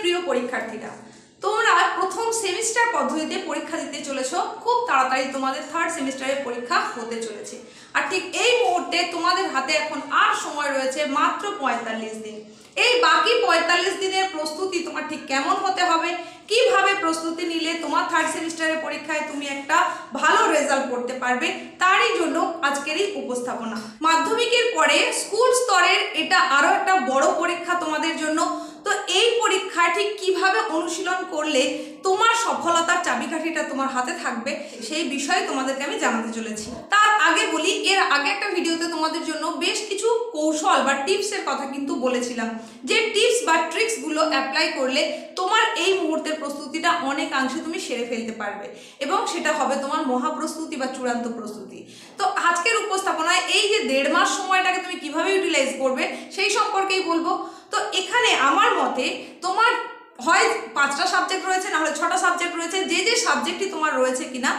প্রিয় পরীক্ষার্থীরা, তোমরা প্রথম সেমিস্টার পদ্ধতিতে পরীক্ষা দিতে চলেছ, খুব তাড়াতাড়ি তোমাদের থার্ড সেমিস্টারের পরীক্ষা হতে চলেছে। আর ঠিক এই মুহূর্তে তোমাদের হাতে এখন আর সময় রয়েছে মাত্র পঁয়তাল্লিশ দিন। এই বাকি পঁয়তাল্লিশ দিনের প্রস্তুতি তোমার ঠিক কেমন হতে হবে? কীভাবে প্রস্তুতি নিলে তোমার থার্ড সেমিস্টারের পরীক্ষায় তুমি একটা ভালো রেজাল্ট করতে পারবে? তারই জন্য আজকের এই উপস্থাপনা। মাধ্যমিকের পরে স্কুল স্তরের এটা আরও একটা বড় পরীক্ষা তোমাদের জন্য ঠিক কীভাবে অনুশীলন করলে তোমার সফলতার চাবিকাঠিটা তোমার হাতে থাকবে, সেই বিষয়ে তোমাদেরকে আমি জানাতে চলেছি। তার আগে বলি, এর আগে একটা ভিডিওতে তোমাদের জন্য বেশ কিছু কৌশল বা টিপসের কথা কিন্তু বলেছিলাম। যে টিপস বা ট্রিক্সগুলো অ্যাপ্লাই করলে তোমার এই মুহূর্তের প্রস্তুতিটা অনেকাংশে তুমি সেরে ফেলতে পারবে এবং সেটা হবে তোমার মহাপ্রস্তুতি বা চূড়ান্ত প্রস্তুতি। তো আজকের উপস্থাপনায় এই যে দেড় মাস সময়টাকে তুমি কীভাবে ইউটিলাইজ করবে, সেই সম্পর্কেই বলব। তো এখানে আমার মতে তোমার হয় পাঁচটা সাবজেক্ট রয়েছে না হলে ছটা সাবজেক্ট রয়েছে, যে যে সাবজেক্টই তোমার রয়েছে কিনা,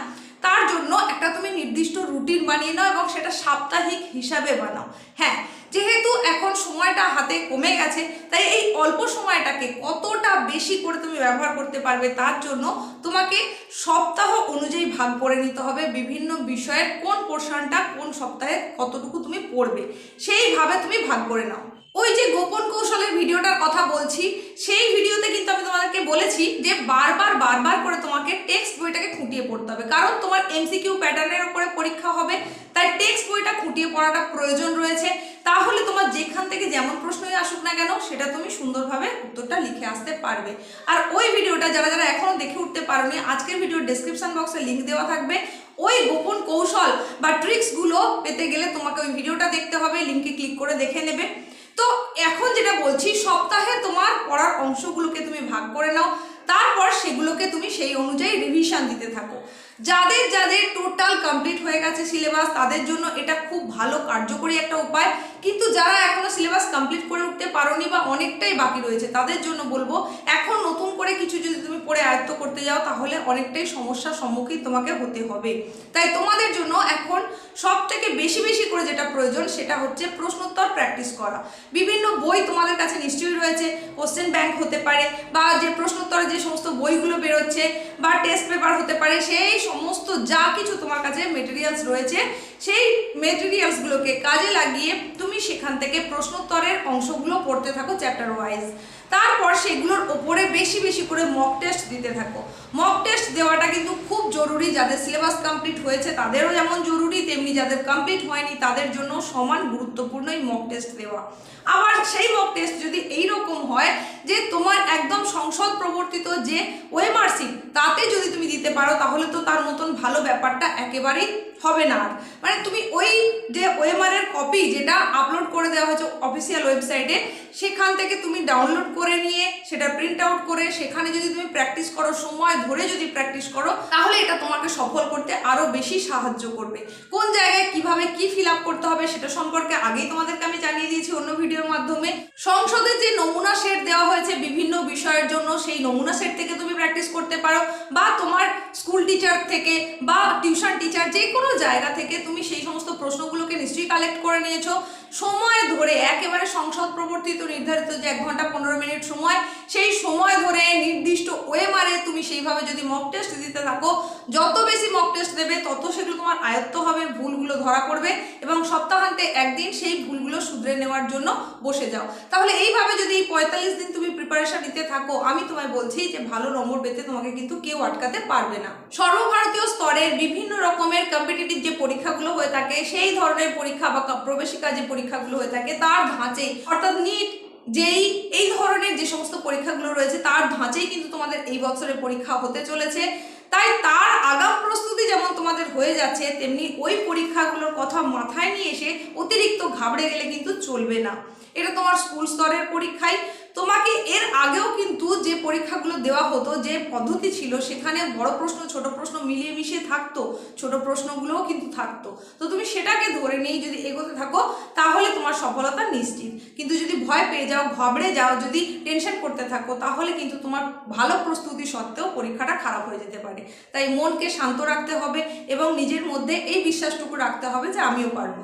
তার জন্য একটা তুমি নির্দিষ্ট রুটিন বানিয়ে নাও এবং সেটা সাপ্তাহিক হিসাবে বানাও। হ্যাঁ যেহেতু এখন সময়টা হাতে কমে গেছে, তাই এই অল্প সময়টাকে কতটা বেশি করে তুমি ব্যবহার করতে পারবে তার জন্য তোমাকে সপ্তাহ অনুযায়ী ভাগ করে নিতে হবে বিভিন্ন বিষয়ের কোন পোর্শনটা কোন সপ্তাহে কতটুকু তুমি পড়বে, সেইভাবে তুমি ভাগ করে নাও। ওই যে গোপন কৌশলের ভিডিওটার কথা বলছি, সেই ভিডিওতে কিন্তু আমি তোমাদেরকে বলেছি যে বারবার বারবার করে তোমাকে টেক্সট বইটাকে খুঁটিয়ে পড়তে হবে। কারণ তোমার এমসিকিউ প্যাটার্নের উপরে পরীক্ষা হবে, তাই টেক্সট বইটা খুঁটিয়ে পড়াটা প্রয়োজন রয়েছে। তাহলে তোমার যেখান থেকে যেমন প্রশ্নই আসুক না কেন, সেটা তুমি সুন্দরভাবে উত্তরটা লিখে আসতে পারবে। আর ওই ভিডিওটা যারা যারা এখনও দেখে উঠতে পারোনি, আজকের ভিডিওর ডেসক্রিপশন বক্সে লিঙ্ক দেওয়া থাকবে। ওই গোপন কৌশল বা ট্রিক্সগুলো পেতে গেলে তোমাকে ওই ভিডিওটা দেখতে হবে লিঙ্কে ক্লিক করে দেখে নেবে। তো এখন যেটা বলছি, সপ্তাহে তোমার পড়ার অংশগুলোকে তুমি ভাগ করে নাও, তারপর সেগুলোকে তুমি সেই অনুযায়ী রিভিশন দিতে থাকো। যাদের যাদের টোটাল কমপ্লিট হয়ে গেছে সিলেবাস তাদের জন্য এটা খুব ভালো কার্যকরী একটা উপায়। কিন্তু যারা এখনও সিলেবাস কমপ্লিট করে উঠতে পারোনি বা অনেকটাই বাকি রয়েছে, তাদের জন্য বলব, এখন নতুন করে কিছু যদি তুমি পড়ে করতে যাও, তাহলে অনেকটাই সমস্যার সম্মুখীন তোমাকে হতে হবে। তাই তোমাদের জন্য এখন সব থেকে বেশি বেশি করে যেটা প্রয়োজন, সেটা হচ্ছে প্রশ্নোত্তর প্র্যাকটিস করা। বিভিন্ন বই তোমাদের কাছে নিশ্চয়ই রয়েছে কোশ্চেন ব্যাংক হতে পারে, বা যে প্রশ্নোত্তরে যে সমস্ত বইগুলো বেরোচ্ছে, বা টেস্ট পেপার হতে পারে, সেই সমস্ত যা কিছু তোমার কাছে মেটেরিয়ালস রয়েছে সেই মেটেরিয়ালসগুলোকে কাজে লাগিয়ে তুমি সেখান থেকে প্রশ্নোত্তরের অংশগুলো পড়তে থাকো চ্যাপ্টার ওয়াইজ তারপর সেগুলোর ওপরে বেশি বেশি করে মক টেস্ট দিতে থাকো। মক টেস্ট দেওয়াটা কিন্তু খুব জরুরি, যাদের সিলেবাস কমপ্লিট হয়েছে তাদেরও যেমন জরুরি, তেমনি যাদের কমপ্লিট হয়নি তাদের জন্য সমান গুরুত্বপূর্ণ এই মক টেস্ট দেওয়া। আবার সেই মক টেস্ট যদি এই রকম হয় যে তোমার একদম সংসদ প্রবর্তিত যে ওয়েমার্সিট তাতে যদি তুমি দিতে পারো তাহলে তো তার মতন ভালো ব্যাপারটা একেবারেই হবে না মানে তুমি ওই যে ওয়েমারের কপি যেটা আপলোড করে দেওয়া হয়েছে অফিসিয়াল ওয়েবসাইটে সেখান থেকে তুমি ডাউনলোড করে নিয়ে, সেটা প্রিন্ট আউট করে, সেখানে যদি তুমি প্র্যাকটিস করো, সময় ধরে যদি প্র্যাকটিস করো, তাহলে এটা তোমাকে সফল করতে আরও বেশি সাহায্য করবে। কোন জায়গায় কীভাবে কি ফিল আপ করতে হবে সেটা সম্পর্কে আগেই তোমাদেরকে আমি জানিয়ে দিয়েছি অন্য ভিডিওর মাধ্যমে। সংসদে যে নমুনা সেট দেওয়া হয়েছে বিভিন্ন বিষয়ের জন্য, সেই নমুনা সেট থেকে তুমি প্র্যাকটিস করতে পারো, বা তোমার স্কুল টিচার থেকে, বা টিউশন টিচার যে কোনো জায়গা থেকে তুমি সেই সমস্ত প্রশ্নগুলোকে নিশ্চয়ই কালেক্ট করে নিয়েছো। সময় ধরে একেবারে সংসদ প্রবর্তিত নির্ধারিত যে এক ঘণ্টা পনেরো মিনিট সময়, সেই সময় ধরে নির্দিষ্ট ওয়েমারে তুমি সেইভাবে যদি মক টেস্ট দিতে থাকো, যত বেশি মক টেস্ট দেবে, তত সেগুলো তোমার আয়ত্ত হবে, ভুলগুলো ধরা পড়বে এবং সপ্তাহান্তে একদিন সেই ভুলগুলো শুধরে নেওয়ার জন্য বসে যাও। তাহলে এইভাবে যদি এই প্রিপারেশন নিতে থাকো, আমি তোমায় বলছি যে ভালো নম্বর পেতে তোমাকে কিন্তু কেউ আটকাতে পারবে না। সর্বভারতীয় স্তরের বিভিন্ন রকমের কম্পিটিটিভ যে পরীক্ষাগুলো হয়ে থাকে, সেই ধরনের পরীক্ষা বা প্রবেশিকা যে পরীক্ষাগুলো হয়ে থাকে, তার ধাঁচে, অর্থাৎ নিট যেই, এই ধরনের যে সমস্ত পরীক্ষাগুলো রয়েছে, তার ধাঁচেই কিন্তু তোমাদের এই বছরের পরীক্ষা হতে চলেছে। তাই তার আগাম প্রস্তুতি যেমন তোমাদের হয়ে যাচ্ছে, তেমনি ওই পরীক্ষাগুলোর কথা মাথায় নিয়ে এসে অতিরিক্ত ঘাবড়ে গেলে কিন্তু চলবে না। এটা তোমার স্কুল স্তরের পরীক্ষায় তোমাকে এর আগেও কিন্তু যে পরীক্ষাগুলো দেওয়া হতো, যে পদ্ধতি ছিল, সেখানে বড় প্রশ্ন, ছোট প্রশ্ন মিলিয়ে মিশিয়ে থাকতো। ছোট প্রশ্নগুলোও কিন্তু থাকতো। তো তুমি সেটাকে ধরে নিয়ে যদি এগোতে থাকো, তাহলে তোমার সফলতা নিশ্চিত। কিন্তু যদি ভয় পেয়ে যাও, ঘবড়ে যাও, যদি টেনশন করতে থাকো, তাহলে কিন্তু তোমার ভালো প্রস্তুতি সত্ত্বেও পরীক্ষাটা খারাপ হয়ে যেতে পারে। তাই মনকে শান্ত রাখতে হবে এবং নিজের মধ্যে এই বিশ্বাসটুকু রাখতে হবে যে আমিও পারব।